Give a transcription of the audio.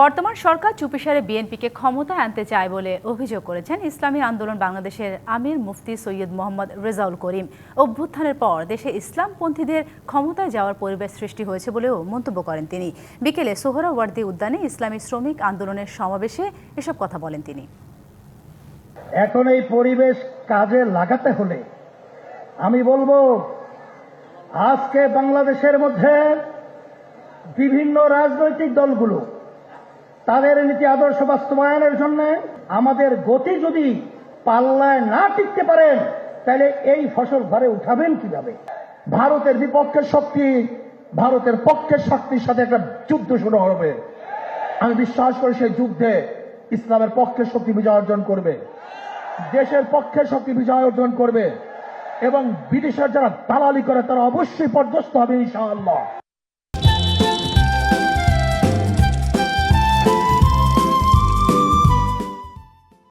বর্তমান সরকার চুপিসারে বিএনপিকে ক্ষমতায় আনতে চায় বলে অভিযোগ করেছেন ইসলামী আন্দোলন বাংলাদেশের আমির মুফতি সৈয়দ মোহাম্মদ রেজাউল করিম। অভ্যুত্থানের পর দেশে ইসলামপন্থীদের ক্ষমতায় যাওয়ার পরিবেশ সৃষ্টি হয়েছে বলেও মন্তব্য করেন তিনি। বিকেলে সোহরাওয়ার্দী উদ্যানে ইসলামী শ্রমিক আন্দোলনের সমাবেশে এসব কথা বলেন তিনি। এখন এই পরিবেশ কাজে লাগাতে হলে আমি বলব, আজকে বাংলাদেশের মধ্যে বিভিন্ন রাজনৈতিক দলগুলো তাদের নীতি আদর্শ বাস্তবায়নের জন্য আমাদের গতি যদি পাল্লায় না টিকতে পারেন, তাহলে এই ফসল ঘরে উঠাবেন কীভাবে? ভারতের বিপক্ষের শক্তি, ভারতের পক্ষের শক্তির সাথে একটা যুদ্ধ শুরু হবে। আমি বিশ্বাস করি সেই যুদ্ধে ইসলামের পক্ষের শক্তি বিজয় অর্জন করবে, দেশের পক্ষে শক্তি বিজয় অর্জন করবে এবং বিদেশের যারা দালালি করে তারা অবশ্যই পর্যস্ত হবে ইনশাআল্লাহ।